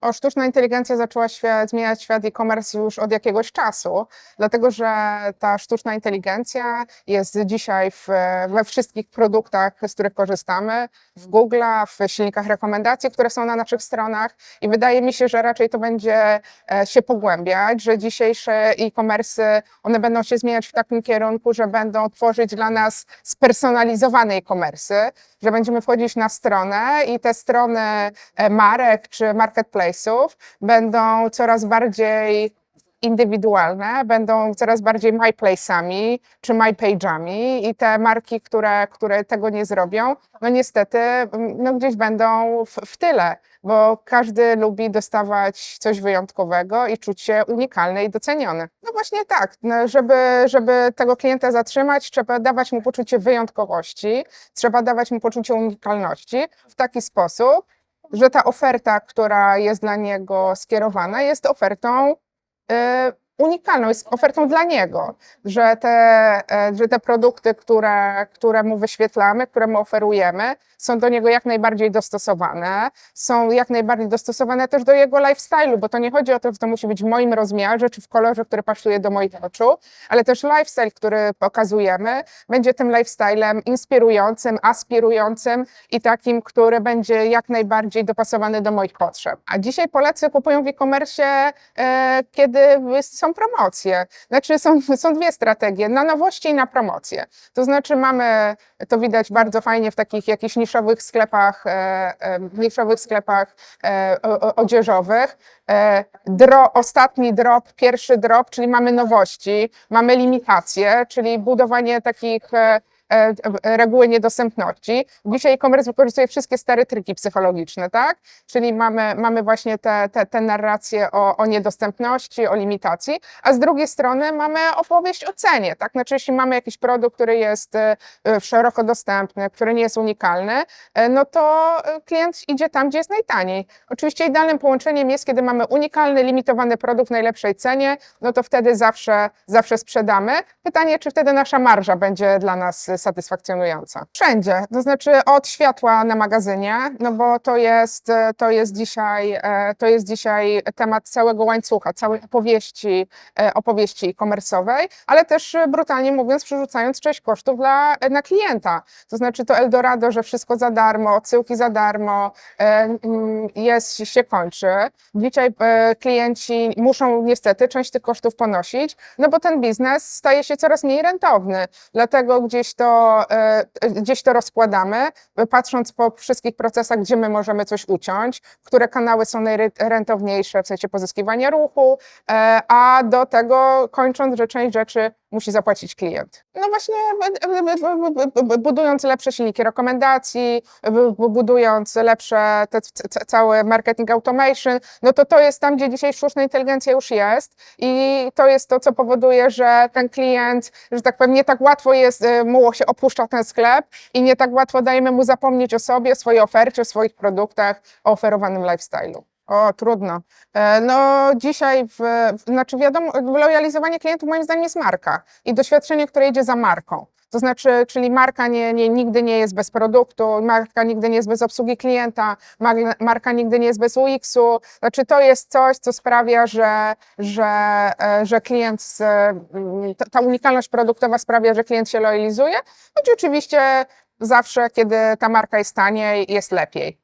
O, sztuczna inteligencja zaczęła świat, zmieniać świat e-commerce już od jakiegoś czasu, dlatego że ta sztuczna inteligencja jest dzisiaj w, we wszystkich produktach, z których korzystamy, w Google, w silnikach rekomendacji, które są na naszych stronach i wydaje mi się, że raczej to będzie e, się pogłębiać, że dzisiejsze e-commerce, one będą się zmieniać w takim kierunku, że będą tworzyć dla nas spersonalizowane e-commerce, że będziemy wchodzić na stronę i te strony e, marek czy będą coraz bardziej indywidualne, będą coraz bardziej myplace'ami czy mypage'ami i te marki, które, które tego nie zrobią, no niestety mm, no gdzieś będą w, w tyle, bo każdy lubi dostawać coś wyjątkowego i czuć się unikalny i doceniony. No właśnie tak, no żeby, żeby tego klienta zatrzymać, trzeba dawać mu poczucie wyjątkowości, trzeba dawać mu poczucie unikalności w taki sposób, że ta oferta, która jest dla niego skierowana, jest ofertą e, unikalną, jest ofertą dla niego, że te, e, że te produkty, które, które mu wyświetlamy, które mu oferujemy, są do niego jak najbardziej dostosowane, są jak najbardziej dostosowane też do jego lifestyle'u, bo to nie chodzi o to, że to musi być w moim rozmiarze czy w kolorze, który pasuje do moich oczu, ale też lifestyle, który pokazujemy, będzie tym lifestylem inspirującym, aspirującym i takim, który będzie jak najbardziej dopasowany do moich potrzeb. A dzisiaj Polacy kupują w e-commerce, e, kiedy są promocje. Znaczy są, są dwie strategie, na nowości i na promocje. To znaczy mamy, to widać bardzo fajnie w takich jakichś niszowych sklepach, e, e, niszowych sklepach e, odzieżowych. Dro, ostatni drop, pierwszy drop, czyli mamy nowości, mamy limitacje, czyli budowanie takich reguły niedostępności. Dzisiaj e-commerce wykorzystuje wszystkie stare triki psychologiczne, tak? Czyli mamy, mamy właśnie te, te, te narracje o, o niedostępności, o limitacji, a z drugiej strony mamy opowieść o cenie, tak? Znaczy, jeśli mamy jakiś produkt, który jest e, e, szeroko dostępny, który nie jest unikalny, e, no to e, klient idzie tam, gdzie jest najtaniej. Oczywiście idealnym połączeniem jest, kiedy mamy unikalny, limitowany produkt w najlepszej cenie, no to wtedy zawsze, zawsze sprzedamy. Pytanie, czy wtedy nasza marża będzie dla nas satysfakcjonująca. Wszędzie, to znaczy od światła na magazynie, no bo to jest, to jest dzisiaj, e, to jest dzisiaj temat całego łańcucha, całej opowieści, e, opowieści komersowej, ale też e, brutalnie mówiąc, przerzucając część kosztów dla, na klienta. To znaczy to Eldorado, że wszystko za darmo, odsyłki za darmo, mm, jest, się kończy. Dzisiaj klienci muszą niestety część tych kosztów ponosić, no bo ten biznes staje się coraz mniej rentowny. Dlatego gdzieś to, e, gdzieś to rozkładamy, patrząc po wszystkich procesach, gdzie my możemy coś uciąć, które kanały są najrentowniejsze w sensie pozyskiwania ruchu, e, a do tego kończąc, że część rzeczy musi zapłacić klient. No właśnie budując lepsze silniki rekomendacji, bu- bu- budując lepsze te, cały marketing automation, no to to jest tam, gdzie dzisiaj sztuczna inteligencja już jest i to jest to, co powoduje, że ten klient, że tak powiem, nie tak łatwo jest, e, mu się opuszcza ten sklep i nie tak łatwo dajemy mu zapomnieć o sobie, swojej ofercie, o swoich produktach, o oferowanym lifestyle'u. O, trudno. E, No dzisiaj, w, znaczy wiadomo, lojalizowanie klientów moim zdaniem jest marka i doświadczenie, które idzie za marką. To znaczy, czyli marka nie, nie, nigdy nie jest bez produktu, marka nigdy nie jest bez obsługi klienta, mar- marka nigdy nie jest bez UX-u. Znaczy to jest coś, co sprawia, że, że, e, że klient, mm, ta- unikalność produktowa sprawia, że klient się lojalizuje, choć oczywiście zawsze, kiedy ta marka jest taniej, jest lepiej.